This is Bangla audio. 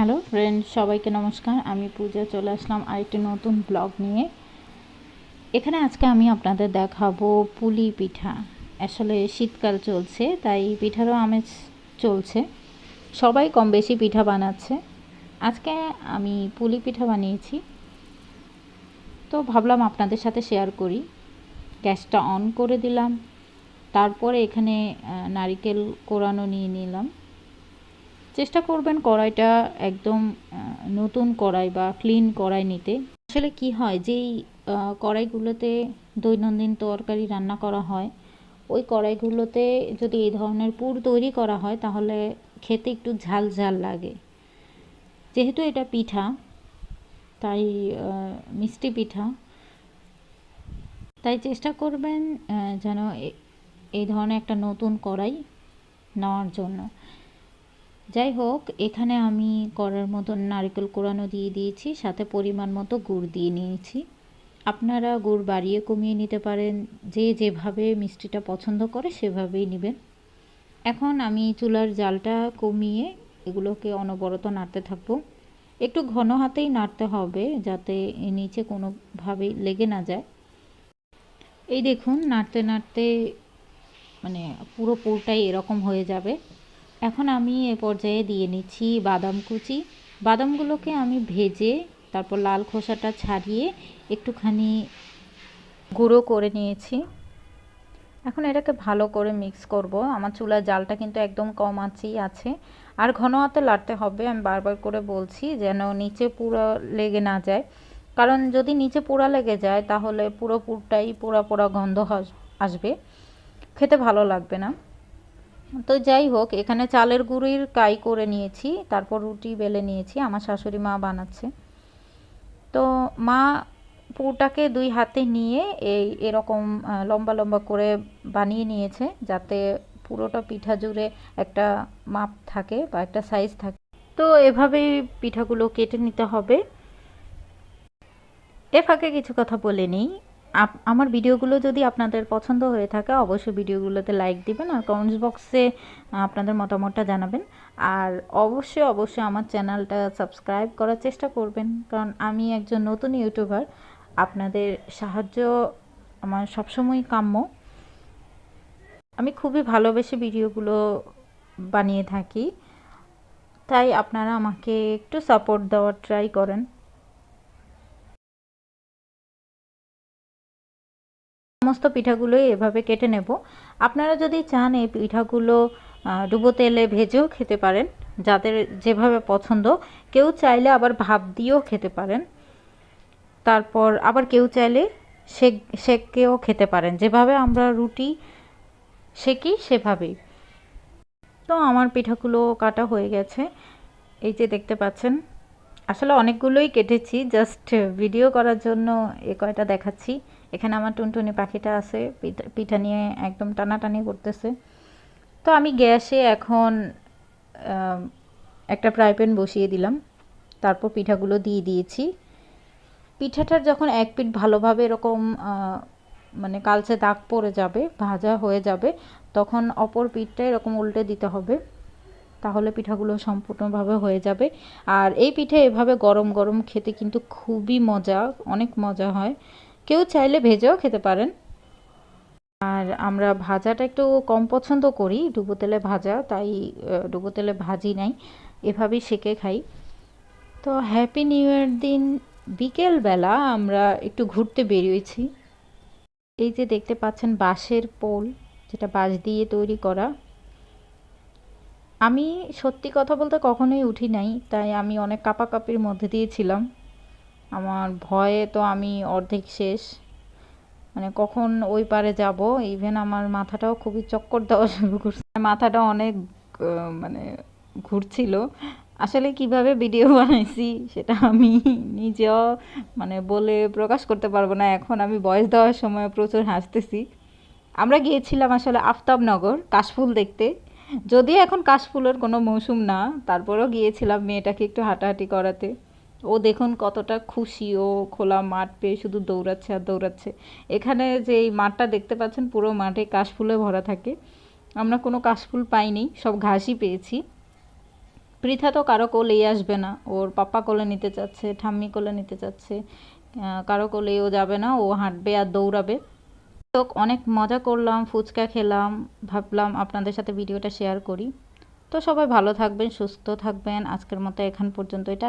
হ্যালো ফ্রেন্ড সবাইকে নমস্কার। আমি পূজা, চলে আসলাম আরেকটি নতুন ব্লগ নিয়ে। এখানে আজকে আমি আপনাদের দেখাবো পুলি পিঠা। আসলে শীতকাল চলছে, তাই পিঠারও আমেজ চলছে। সবাই কম বেশি পিঠা বানাচ্ছে। আজকে আমি পুলি পিঠা বানিয়েছি। তো ভাবলাম আপনাদের সাথে শেয়ার করি। গ্যাসটা অন করে দিলাম। তারপরে এখানে নারিকেল কোরানো নিয়ে নিলাম। চেষ্টা করবেন কড়াইটা একদম নতুন কড়াই বা ক্লিন কড়াই নিতে। আসলে কি হয়, যেই কড়াইগুলোতে দৈনন্দিন তরকারি রান্না করা হয়, ওই কড়াইগুলোতে যদি এই ধরনের পুর তৈরি করা হয়, তাহলে খেতে একটু ঝাল ঝাল লাগে। যেহেতু এটা পিঠা, তাই মিষ্টি পিঠা, তাই চেষ্টা করবেন যেন এই ধরনের একটা নতুন কড়াই নেওয়ার জন্য। যাই হোক এখানে আমি করার মতো নারকেল কোরানো দিয়ে দিয়েছি, সাথে পরিমাণ মতো গুড় দিয়ে নিয়েছি। আপনারা গুড় বাড়িয়ে কমিয়ে নিতে পারেন, যে যেভাবে মিষ্টিটা পছন্দ করে সেভাবেই নেবেন। এখন আমি চুলার জালটা কমিয়ে এগুলোকে অনবরত নাড়তে থাকব। একটু ঘন হাতেই নাড়তে হবে, যাতে নিচে কোনোভাবেই লেগে না যায়। এই দেখুন, নাড়তে নাড়তে মানে পুরো পুরটাই এরকম হয়ে যাবে। এখন আমি এ পর্যায়ে দিয়ে নিচ্ছি বাদাম কুচি। বাদামগুলোকে আমি ভেজে, তারপর লাল খোসাটা ছাড়িয়ে একটুখানি গুঁড়ো করে নিয়েছি। এখন এটাকে ভালো করে মিক্স করব। আমার চুলার জালটা কিন্তু একদম কম আছেই আছে। আর ঘন হাতে লাড়তে হবে, আমি বারবার করে বলছি যেন নিচে পুরো লেগে না যায়। কারণ যদি নিচে পোড়া লেগে যায়, তাহলে পুরো পুরটাই পোড়া পোড়া গন্ধ আসবে। খেতে ভালো লাগবে না। তো যাই হোক, এখানে চালের গুঁড়ির কাই করে নিয়েছি, তারপর রুটি বেলে নিয়েছি, আমার শাশুড়ি মা বানাচ্ছে। তো মা পুরটাকে দুই হাতে নিয়ে এই এরকম লম্বা লম্বা করে বানিয়ে নিয়েছে, যাতে পুরোটা পিঠা জুড়ে একটা মাপ থাকে বা একটা সাইজ থাকে। তো এভাবেই পিঠাগুলো কেটে নিতে হবে। এ ফাঁকে কিছু কথা বলে নিই। আমার ভিডিওগুলো যদি আপনাদের পছন্দ হয়ে থাকে, অবশ্যই ভিডিওগুলোতে লাইক দিবেন আর কমেন্টস বক্সে আপনাদের মতামতটা জানাবেন। আর অবশ্যই অবশ্যই আমার চ্যানেলটা সাবস্ক্রাইব করার চেষ্টা করবেন, কারণ আমি একজন নতুন ইউটিউবার আপনাদের সাহায্য আমার সবসময় কাম্য। আমি খুবই ভালোবেসে ভিডিওগুলো বানিয়ে থাকি, তাই আপনারা আমাকে একটু সাপোর্ট দেওয়ার ট্রাই করেন। সমস্ত পিঠাগুলোই এভাবে কেটে নেব। আপনারা যদি চান এই পিঠাগুলো ডুবো তেলে ভেজেও খেতে পারেন, যাদের যেভাবে পছন্দ। কেউ চাইলে আবার ভাপ দিয়েও খেতে পারেন। তারপর আবার কেউ চাইলে শেক, শেককেও খেতে পারেন। যেভাবে আমরা রুটি সেকি সেভাবেই। তো আমার পিঠাগুলো কাটা হয়ে গেছে। এই যে দেখতে পাচ্ছেন, আসলে অনেকগুলোই কেটেছি। জাস্ট ভিডিও করার জন্য এ কয়টা দেখাচ্ছি। এখানে আমার টুনটুনি পাখিটা আছে, পিঠা নিয়ে একদম টানাটানি করতেছে। তো আমি গ্যাসে এখন একটা ফ্রাই প্যান বসিয়ে দিলাম। তারপর পিঠাগুলো দিয়ে দিয়েছি। পিঠাটার যখন এক পিঠ ভালোভাবে এরকম মানে কালচে দাগ পড়ে যাবে, ভাজা হয়ে যাবে, তখন অপর পিঠটা এরকম উল্টে দিতে হবে। তাহলে পিঠাগুলো সম্পূর্ণভাবে হয়ে যাবে। আর এই পিঠে এভাবে গরম গরম খেতে কিন্তু খুবই মজা, অনেক মজা হয়। কেউ চাইলে ভেজেও খেতে পারেন। আর আমরা ভাজাটা একটু কম পছন্দ করি, ডুবো তেলে ভাজা, তাই ডুবো তেলে ভাজি নাই, এভাবেই সেকে খাই। তো হ্যাপি নিউ ইয়ার দিন, বিকেলবেলা আমরা একটু ঘুরতে বেরিয়েছি। এই যে দেখতে পাচ্ছেন বাঁশের পোল, যেটা বাঁশ দিয়ে তৈরি করা। আমি সত্যি কথা বলতে কখনোই উঠি নাই, তাই আমি অনেক কাপাকাপির মধ্যে দিয়েছিলাম আমার ভয়ে তো আমি অর্ধেক শেষ। মানে কখন ওই পারে যাব? ইভেন আমার মাথাটাও খুবই চক্কর দেওয়া শুরু করছে। মাথাটা অনেক মানে ঘুরছিল। আসলে কীভাবে ভিডিও বানাইছি সেটা আমি নিজেও মানে বলে প্রকাশ করতে পারব না। এখন আমি বয়স দেওয়ার সময় প্রচুর হাসতেছি। আমরা গিয়েছিলাম আসলে আফতাবনগর, কাশফুল দেখতে। যদিও এখন কাশফুলের কোনো মৌসুম না, তারপরেও গিয়েছিলাম মেয়েটাকে একটু হাঁটাহাঁটি করাতে। ও দেখুন কতটা খুশি, ও খোলা মাঠ পেয়ে শুধু দৌড়াচ্ছে আর দৌড়াচ্ছে। এখানে যে এই মাঠটা দেখতে পাচ্ছেন, পুরো মাঠে কাশফুলে ভরা থাকে। আমরা কোনো কাশফুল পাইনি, সব ঘাসই পেয়েছি। পৃথা তো কারও কোলেই আসবে না, ওর পাপ্পা কোলে নিতে চাচ্ছে, ঠাম্মি কোলে নিতে চাচ্ছে কারও কোলেই ও যাবে না, ও হাঁটবে আর দৌড়াবে। তো অনেক মজা করলাম, ফুচকা খেলাম, ভাবলাম আপনাদের সাথে ভিডিওটা শেয়ার করি। তো সবাই ভালো থাকবেন, সুস্থ থাকবেন, আজকের মতো এখান পর্যন্ত এটা